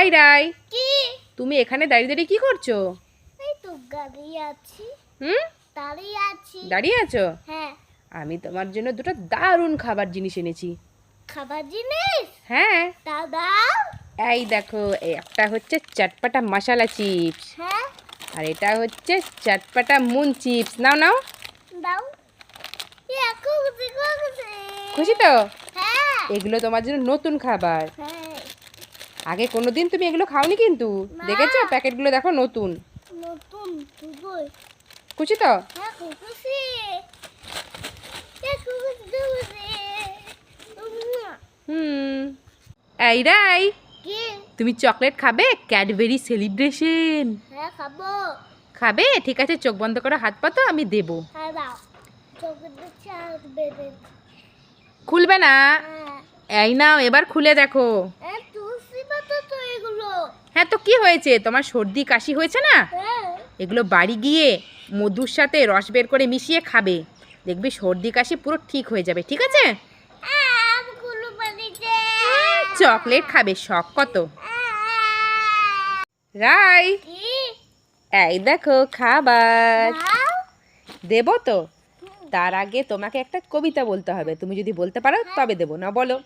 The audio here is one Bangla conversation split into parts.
এই রাই। কি? তুমি এখানে দাঁড়িয়ে দাঁড়িয়ে কি করছ? এই তো দাঁড়িয়ে আছি। হুম? দাঁড়িয়ে আছি। দাঁড়িয়ে আছো? হ্যাঁ। আমি তোমার জন্য দুটো দারুণ খাবার জিনিস এনেছি। খাবার জিনিস? হ্যাঁ। দাদা এই দেখো একটা হচ্ছে চটপাটা মশলা চিপস। হ্যাঁ। আর এটা হচ্ছে চটপাটা মুন চিপস। নাও নাও। দাও। খুশি তো? হ্যাঁ। এগুলো তোমার জন্য নতুন খাবার। হ্যাঁ। আগে কোনোদিন তুমি এগুলো খাওনি কিন্তু। দেখেছ? প্যাকেটগুলো দেখো নতুন। নতুন খুশি তো? হ্যাঁ হুম। এই রাই তুমি চকলেট খাবে? Cadbury celebration. হ্যাঁ খাব। খাবে? ঠিক আছে চোখ বন্ধ করো হাত পাতো আমি দেবো। হ্যাঁ খুলবে না? এই নাও এবার খুলে দেখো এ তুলসী পাতা তো এগুলো হ্যাঁ তো কি হয়েছে? তোমার সর্দি, কাশি হয়েছে না? এগুলো বাড়ি গিয়ে মধুর সাথে রস বের করে মিশিয়ে খাবে। দেখবি সর্দি, কাশি পুরো ঠিক হয়ে যাবে, ঠিক আছে? চকলেট খাবে, শখ কত। রাই, এই দেখো খাবার। দেবো তো? তার আগে তোমাকে একটা কবিতা বলতে হবে। তুমি যদি বলতে পারো, তবে দেবো, না বলো।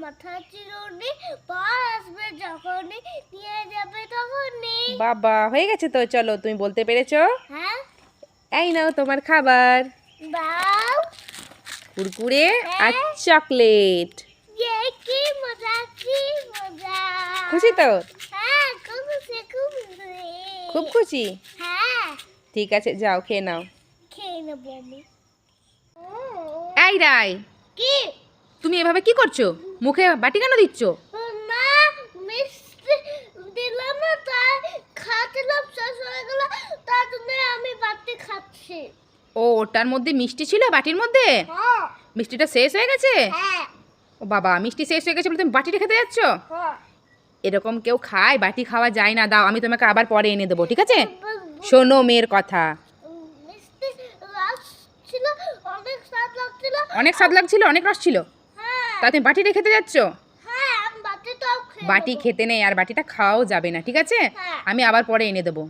মাথা চিরুনি আসবে যখনই নিয়ে যাবে তখনই। বাবা হয়ে গেছে তো চলো তুমি বলতে পেরেছ? হ্যাঁ? এই নাও তোমার খাবার। দাও। কুরকুরে হ্যাঁ। আর চকলেট। ইয়ে, কি মজা কি মজা। খুশি তো? হ্যাঁ, খুব খুশি। খুব খুশি? হ্যাঁ। ঠিক আছে যাও খেয়ে নাও। খেয়ে নেব আমি। এই রায় কি? তুমি এভাবে কি করছ? মুখে বাটি কেন দিচ্ছ? ও ওটার মধ্যে মিষ্টি ছিল বাটির মধ্যে? হ্যাঁ। মিষ্টিটা শেষ হয়ে গেছে? হ্যাঁ। ও বাবা মিষ্টি শেষ হয়ে গেছে বলে তুমি বাটিটা খেতে যাচ্ছ? হ্যাঁ। এরকম কেউ খায় বাটি খাওয়া যায় না দাও আমি তোমাকে আবার পরে এনে দেবো ঠিক আছে? শোনো মেয়ের কথা। অনেক স্বাদ লাগছিল অনেক রস ছিল। তা তুমি বাটিটা খেতে যাচ্ছ? হ্যাঁ বাটি খেতে নেই আর বাটিটা খাওয়াও যাবে না ঠিক আছে? হ্যাঁ। আমি আবার পরে এনে দেবো।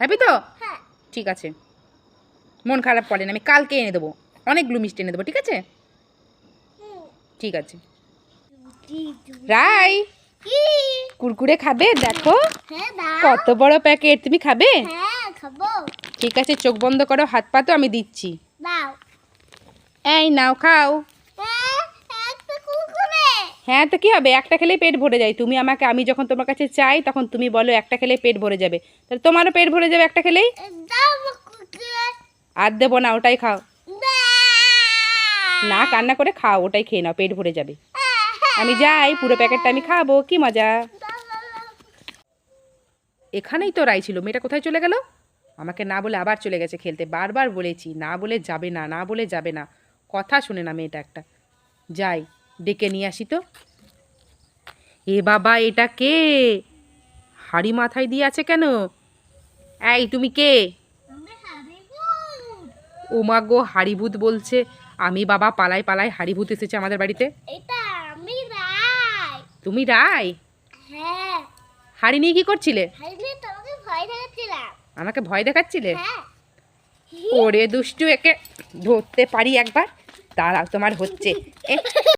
হ্যাপি তো হ্যাঁ। ঠিক আছে। মন খারাপ করেন আমি কালকে এনে দেবো। অনেকগুলো মিষ্টি এনে দেবো ঠিক আছে? ঠিক আছে। রাই! কুরকুরে খাবে? দেখো। কত বড় প্যাকেট তুমি খাবে? ঠিক আছে চোখ বন্ধ করো হাত পা তো আমি দিচ্ছি। এই নাও খাও। হ্যাঁ তো কি হবে? একটা খেলেই পেট ভরে যায়। তুমি আমাকে, আমি যখন তোমার কাছে চাই, তখন তুমি বলো একটা খেলেই পেট ভরে যাবে। তাহলে তোমারও পেট ভরে যাবে একটা খেলেই? আর দেবো না, ওটাই খাও। না, কান্না করে খাও, ওটাই খেয়ে নাও, পেট ভরে যাবে। আমি যাই, পুরো প্যাকেটটা আমি খাব, কি মজা। এখানেই তো রাই ছিল, মেয়েটা কোথায় চলে গেল? আমাকে না বলে আবার চলে গেছে খেলতে, বারবার বলেছি, না বলে যাবে না না বলে যাবে না। কথা শুনে না মেয়েটা একটা। যাই ডেকে নিয়ে আসি তো। এ বাবা এটা কে? হাড়ি মাথায় দিয়ে আছে কেন? এই তুমি কে? আমি ও মা গো হাড়িভূত বলছে। আমি বাবা পালাই পালাই হাড়িভূত এসেছে আমাদের বাড়িতে। তুমি রায়? হ্যাঁ। হাড়ি নিয়ে কি করছিলে? আমাকে ভয় দেখাচ্ছিলে? হ্যাঁ। ওরে দুষ্টু একে ধরতে পারি একবার? দাঁড়াও তোমার হচ্ছে।